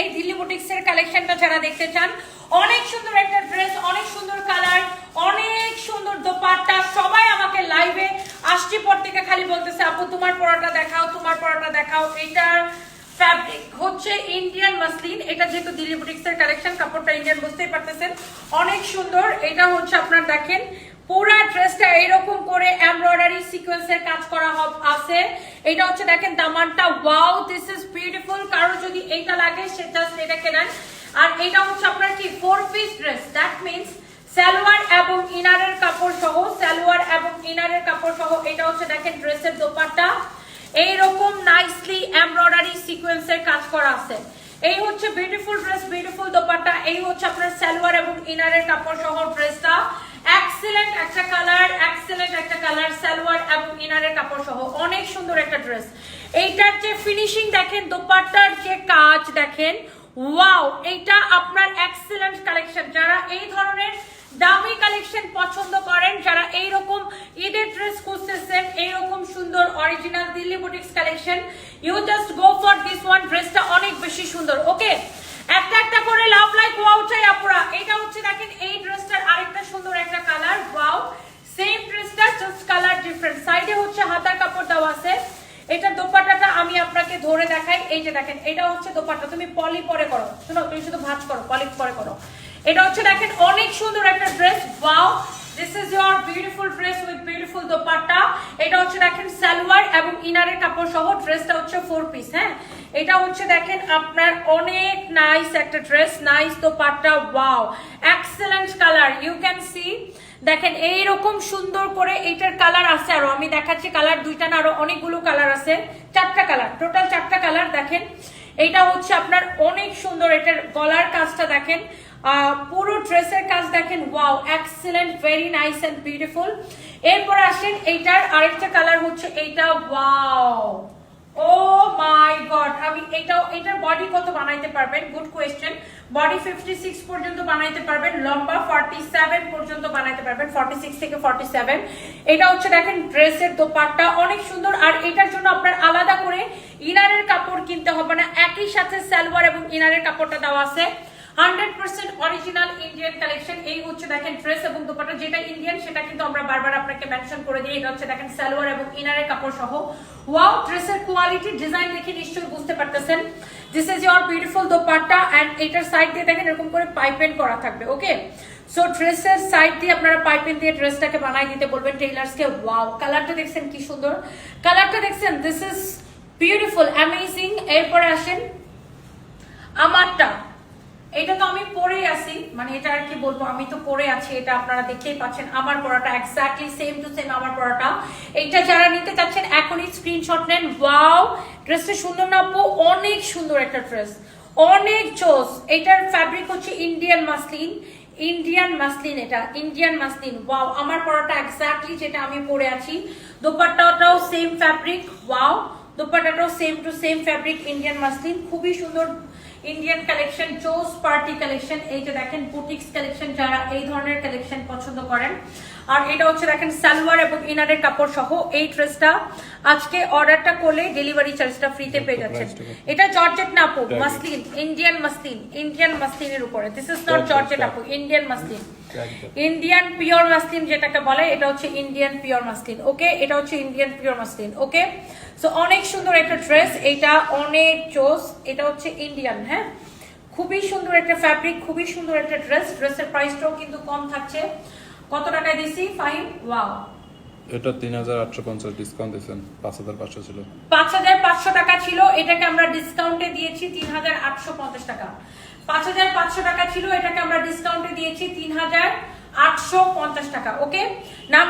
এই দিল্লি বুটিক্স এর কালেকশনটা যারা দেখতে চান, অনেক সুন্দর একটা ড্রেস অনেক সুন্দর কালার অনেক সুন্দর দোপাট্টা, সবাই আমাকে লাইভে আসছি পর থেকে খালি বলতেছে, আপু, তোমার পরাটা দেখাও, তোমার পরাটা দেখাও। এটার ফ্যাব্রিক হচ্ছে ইন্ডিয়ান মাসলিন এটা যেহেতু দিল্লি বুটিক্স এর কালেকশন কাপড়টা ইন্ডিয়ান বুঝতেই পারতেছেন। অনেক সুন্দর, এটা হচ্ছে আপনার দেখেন, পুরা ড্রেসটা এরকম করে সিকোয়েন্সের কাজ করা আছে। এটা হচ্ছে, দেখেন, দামানটা ওয়াও দিস ইজ বিউটিফুল কারও যদি এইটা লাগে, সে জাস্ট এটা কেনেন। আর এটা হচ্ছে আপনার কি four piece dress that means salwar এবং ইনারের কাপড় সহ, সালোয়ার এবং ইনারের কাপড় সহ, এটা হচ্ছে, দেখেন ড্রেসের দোপাট্টা। এইরকম নাইসলি এমব্রয়ডারি সিকোয়েন্সের কাজ করা আছে। এই হচ্ছে বিউটিফুল ড্রেস বিউটিফুল দোপাট্টা। এই হচ্ছে আপনার সালোয়ার এবং ইনারের কাপড় সহ ড্রেসটা এক্সেলেন্ট একটা কালার এক্সেলেন্ট একটা কালার সালোয়ার এবং ইনারের কাপড় সহ অনেক সুন্দর একটা ড্রেস এইটার যে ফিনিশিং দেখেন, দোপাট্টার যে কাজ দেখেন ওয়াও এইটা আপনার এক্সেলেন্ট কালেকশন যারা এই ধরনের দামি কালেকশন পছন্দ করেন, যারা এইরকম ঈদের ড্রেস খুঁজতেছেন, এইরকম সুন্দর original Delhi boutiques collection you just go for this one ড্রেসটা অনেক বেশি সুন্দর। ওকে একটা একটা করে লাভ লাইক ওয়াও চাই আপুরা। এটা হচ্ছে দেখেন, এই ড্রেসটার আরেকটা সুন্দর একটা কালার ওয়াও সেম ড্রেসটা জাস্ট কালার ডিফারেন্ট সাইডে হচ্ছে হাতার কাপড় দেওয়া আছে। এটা দোপাট্টাটা আমি আপনাকে ধরে দেখাই। এই যে দেখেন, এটা হচ্ছে দোপাট্টা। তুমি পলি পরে করো। শোনো, তুমি শুধু ভাঁজ করো পলি পরে করো। এটা হচ্ছে দেখেন, অনেক সুন্দর একটা dress wow this is your beautiful dress with beautiful dupatta. এটা হচ্ছে দেখেন, সালোয়ার এবং ইনারের কাপড় সহ ড্রেসটা হচ্ছে ফোর পিস হ্যাঁ? এটা হচ্ছে দেখেন আপনার অনেক নাইস একটা ড্রেস নাইস তো dupatta wow excellent colour you can see দেখেন এইরকম সুন্দর করে এইটার কালার আছে আরও। আমি দেখাচ্ছি কালার দুইটা না, আরও অনেকগুলো কালার আছে। চারটা কালার টোটাল চারটা কালার দেখেন। এইটা হচ্ছে আপনার অনেক সুন্দর, এটার গলার কাজটা দেখেন। পুরো ড্রেসের কাজ দেখেন wow excellent very nice and beautiful এরপর আসেন এইটার আরেকটা কালার হচ্ছে এইটা ওয়াও গড আমি এটাও, এটার বডি কত বানাইতে পারবেন? Good question body fifty six পর্যন্ত বানাইতে পারবেন, লম্বা ফর্টি সেভেন পর্যন্ত বানাইতে পারবেন ফর্টি সিক্স থেকে ফর্টি সেভেন এটা হচ্ছে দেখেন ড্রেসের দোপাট্টা, অনেক সুন্দর। আর এটার জন্য আপনার আলাদা করে ইনারের কাপড় কিনতে হবে না একই সাথে সালোয়ার এবং ইনারের কাপড়টা দেওয়া আছে। Hundred percent original Indian collection. এই হচ্ছে দেখেন ড্রেস এবং দোপাট্টা। যেটা ইন্ডিয়ান, সেটা কিন্তু আমরা বারবার আপনাকে মেনশন করে দিই। এটা হচ্ছে দেখেন সালোয়ার এবং ইনারের কাপড় সহ। ওয়াও, ড্রেসের কোয়ালিটি ডিজাইন দেখে নিশ্চয়ই বুঝতে পারতেছেন। This is your beautiful dupatta and এটার সাইড দিয়ে দেখেন এরকম করে পাইপেন করা থাকবে ওকে সো ড্রেসের সাইড দিয়ে আপনারা পাইপেন দিয়ে ড্রেসটাকে বানাই দিতে বলবেন টেইলার্সকে ওয়াও কালারটা দেখছেন কি সুন্দর। কালারটা দেখছেন দিস ইজ বিউটিফুল অ্যামেজিং এরপরে আসেন আমারটা এটা তো আমি পরে আছি মানে এটা আর কি বলব, আমি তো পরে আছি, এটা আপনারা দেখতেই পাচ্ছেন। আমার পড়াটা এক্স্যাক্টলি সেম টু সেম আমার পড়াটা। এইটা যারা নিতে চাচ্ছেন, এখনই স্ক্রিনশট নেন। ওয়াও ড্রেসটা সুন্দর না, আপু? অনেক সুন্দর একটা ড্রেস অনেক চোস। এটার ফ্যাব্রিক হচ্ছে ইন্ডিয়ান মাসলিন ইন্ডিয়ান মাসলিন এটা ইন্ডিয়ান মাসলিন ওয়াও আমার পড়াটা এক্স্যাক্টলি যেটা আমি পরে আছি। দোপাট্টাটাও same fabric wow দোপাট্টাটাও same to same fabric Indian muslin খুবই সুন্দর ইন্ডিয়ান কালেকশন চোস পার্টি কালেকশন এই যে দেখেন বুটিক্স কালেকশন যারা এই ধরনের কালেকশন পছন্দ করেন। আর এটা হচ্ছে দেখেন সালোয়ার এবং ইনারের কাপড় সহ এই ড্রেসটা। আজকে অর্ডারটা করলে ডেলিভারি চার্জটা ফ্রিতে পেয়ে যাচ্ছেন। এটা জর্জেট না আপু মাসলিন ইন্ডিয়ান মাসলিন ইন্ডিয়ান মাসলিনের উপরে। দিস ইজ নট জর্জেট আপু Indian muslin Indian pure muslin যেটাকে বলে এটা হচ্ছে ইন্ডিয়ান পিওর মাসলিন ওকে এটা হচ্ছে Indian pure muslin okay so অনেক সুন্দর একটা ড্রেস এটা অনেক চোস এটা হচ্ছে ইন্ডিয়ান হ্যাঁ? খুবই সুন্দর একটা ফ্যাব্রিক খুবই সুন্দর একটা ড্রেস ড্রেসের প্রাইসটাও কিন্তু কম থাকছে। কত টাকায় দিছি? ফাইন ওয়াও এটা তিন হাজার আটশো পঞ্চাশ ডিসকাউন্ট দিয়েছেন পাঁচ হাজার পাঁচশো ছিল। পাঁচ হাজার পাঁচশো টাকা ছিল এটাকে আমরা ডিসকাউন্টে দিয়েছি তিন হাজার আটশো পঞ্চাশ টাকা। পাঁচ হাজার পাঁচশো টাকা ছিল, এটাকে আমরা ডিসকাউন্টে দিয়েছি তিন হাজার আটশো পঞ্চাশ টাকা ওকে নাম